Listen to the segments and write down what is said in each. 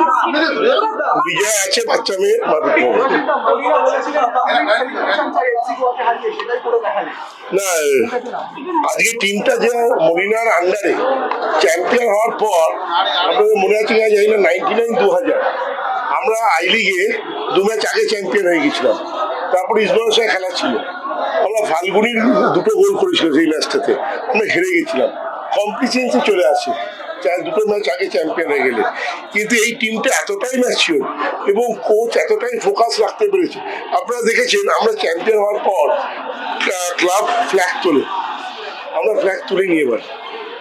না বিজয় আছে বাচ্চা মেয়ে মারপিট না। না আজকে টিমটা যে মরিনার আন্ডারে চ্যাম্পিয়ন হওয়ার পর আপনাদের মনে আছে কিনা জানি না নাইনটি নাইন দু হাজার আমরা আই লিগে দু ম্যাচ আগে চ্যাম্পিয়ন হয়ে গেছিলাম তারপর ইসমাইল সাহেব খেলা ছিল আমরা ফাল্গুনির দুটো গোল করেছিল সেই ম্যাচটাতে আমরা হেরে গেছিলাম কম্পিটিশনসে চলে আসে। দুটো ম্যাচ আগে চ্যাম্পিয়ন হয়ে গেলে। কিন্তু এই টিমটা এতটাই ম্যাচিওর এবং কোচ এতটাই ফোকাস রাখতে পেরেছে। আপনারা দেখেছেন, আমরা চ্যাম্পিয়ন হওয়ার পর ক্লাব ফ্ল্যাগ তোলে। আমরা ফ্ল্যাগ তুলে নিই এবার।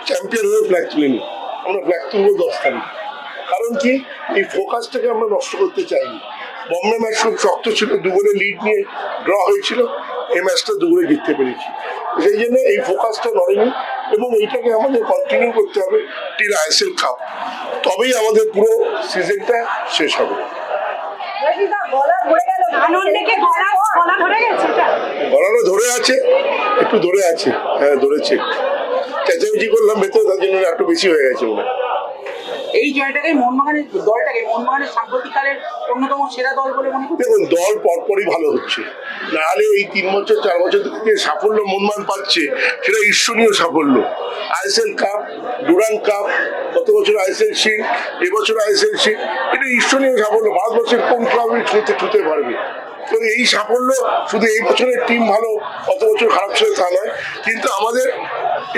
চ্যাম্পিয়ন হয়ে ফ্ল্যাগ তুলে নিই। আমরা ফ্ল্যাগ তুলবো দশ তারিখ। কারণ কি? এই ফোকাসটাকে আমরা নষ্ট করতে চাইনি। বম্বে ম্যাচ খুব শক্ত ছিল দু দুগুলো লিড নিয়ে ড্র হয়েছিল। এই ম্যাচটা দুগুলো জিততে পেরেছি। সেই জন্য এই ফোকাসটা নড়েনি এবং এইটাকে আমাদের কন্টিনিউ করতে হবে টিল আইএসএল কাপ তবেই আমাদের পুরো সিজনটা শেষ হবে। আনন্দকে গলা গলা ধরে গেছে এটা? গলাটা ধরে আছে একটু ধরে আছে হ্যাঁ ধরেছে। চেঁচামেচি করলাম ভেতরে তার জন্য একটু বেশি হয়ে গেছে মনে এই জয়টাকে মোহনবাগানের দলটাকে মোহনবাগানের সাম্প্রতিককালের অন্যতম সেরা দল বলে মনে দেখুন দল পরপরই ভালো হচ্ছে। নাহলে এই তিন বছর, চার বছর থেকে সাফল্য মনমান পাচ্ছে, সেটা ঈশ্বরীয় সাফল্য। আইএসএল কাপ, ডুরান কাপ, গত বছর আইএসএল শিল্ড এবছর আইএসএল শিল্ড এটা ঈশ্বরীয় সাফল্য, ভারতবর্ষের কোন ক্লাবই ছুঁতে ছুঁতে পারবে? তো এই সাফল্য শুধু এই বছরের টিম ভালো অত বছর খারাপ ছিল তা নয়, কিন্তু আমাদের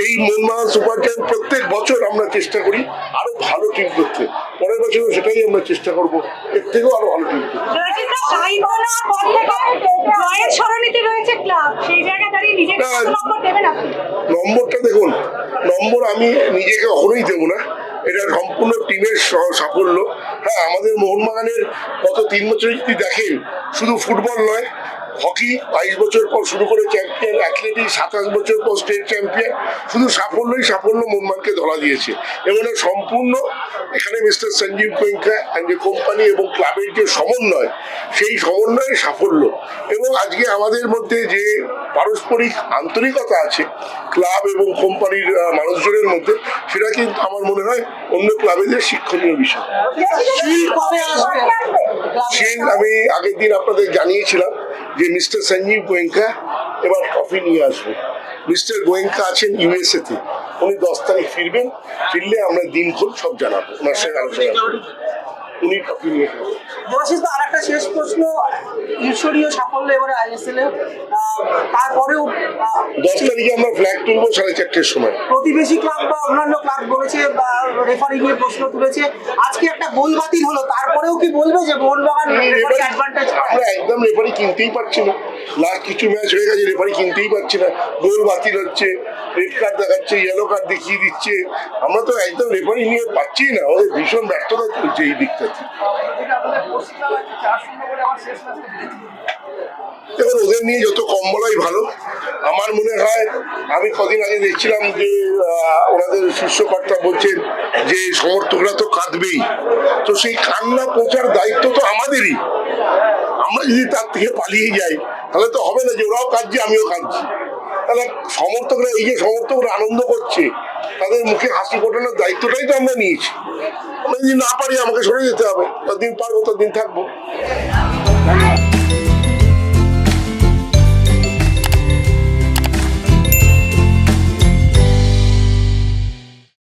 এই মনমান সুপার জায়ান্ট প্রত্যেক বছর আমরা চেষ্টা করি আরও ভালো টিম করতে। পরের বছরও সেটাই আমরা চেষ্টা করব। এর থেকেও আরও ভালো টিম নম্বরটা দেখুন নম্বর আমি নিজেকে কখনোই দেবো না। এটা সম্পূর্ণ টিমের সাফল্য। হ্যাঁ আমাদের মোহনবাগানের গত তিন বছরে যদি দেখেন শুধু ফুটবল নয় হকি বাইশ বছর পর শুরু করে চ্যাম্পিয়ন অ্যাথলেটিক্স সাতাশ বছর পর স্টেট চ্যাম্পিয়ন শুধু সাফল্যই সাফল্য মোহনবাগানকে ধরা দিয়েছে। এবং সম্পূর্ণ এখানে মিস্টার সঞ্জীব গোয়েঙ্কা অ্যান্ড যে কোম্পানি এবং ক্লাবের যে সমন্বয় সেই সমন্বয়ের সাফল্য। এবং আজকে আমাদের মধ্যে যে পারস্পরিক আন্তরিকতা আছে ক্লাব এবং কোম্পানির মানুষজনের মধ্যে সেটা কিন্তু আমার মনে হয় অন্য ক্লাবেদের শিক্ষণীয় বিষয়। আমি আগের দিন আপনাদের জানিয়েছিলাম যে মিস্টার সঞ্জীব গোয়েঙ্কা এবার ট্রফি নিয়ে আসবে মিস্টার গোয়েঙ্কা আছেন ইউএসএ তে উনি দশ তারিখ ফিরবেন ফিরলে আমরা দিনক্ষণ সব জানাব, ওনার সঙ্গে আলোচনা। উনি ট্রফি নিয়ে আসবেন। আর একটা শেষ প্রশ্ন ঈশ্বরীয় সাফল্য এবারে আইএসএল এ তারপরেও আহ, দশ তারিখে আমরা ফ্ল্যাগ তুলবো সাড়ে চারটের সময়। প্রতিবেশী ক্লাব বা অন্যান্য ক্লাব বলেছে বা রেফারি নিয়ে প্রশ্ন তুলেছে আজকে একটা গোল বাতিল হলো তারপরেও কি বলবে যে মোহনবাগান রেফারি অ্যাডভান্টেজ আমরা একদম রেফারি কিনতেই পারছি না। লাস্ট কিছু ম্যাচ হয়ে গেছে রেফারি কিনতেই পারছি না। গোল বাতিল হচ্ছে রেড কার্ড দেখাচ্ছে ইয়েলো কার্ড দেখিয়ে দিচ্ছে। আমরা তো একদম রেফারি নিয়ে পাচ্ছি না ওদের ভীষণ ব্যর্থতা চলছে এই দিকটাতে। দেখুন, ওদের নিয়ে যত কম বলাই ভালো, আমার মনে হয়, আমি কদিন আগে দেখছিলাম যে ওনাদের শীর্ষকর্তা বলছেন যে, সমর্থকরা তো কাঁদবেই। তো সেই কান্না পৌঁছার দায়িত্ব তো আমাদেরই। আমরা যদি তার থেকে পালিয়ে যাই, তাহলে তো হবে না যে, ওরাও কাঁদছে, আমিও কাঁদছি। তাহলে সমর্থকরা, এই যে সমর্থকরা আনন্দ করছে তাদের মুখে হাসি ফোটানোর দায়িত্বটাই তো আমরা নিয়েছি। আমরা যদি না পারি, আমাকে সরে যেতে হবে। ততদিন পারব, ততদিন থাকব।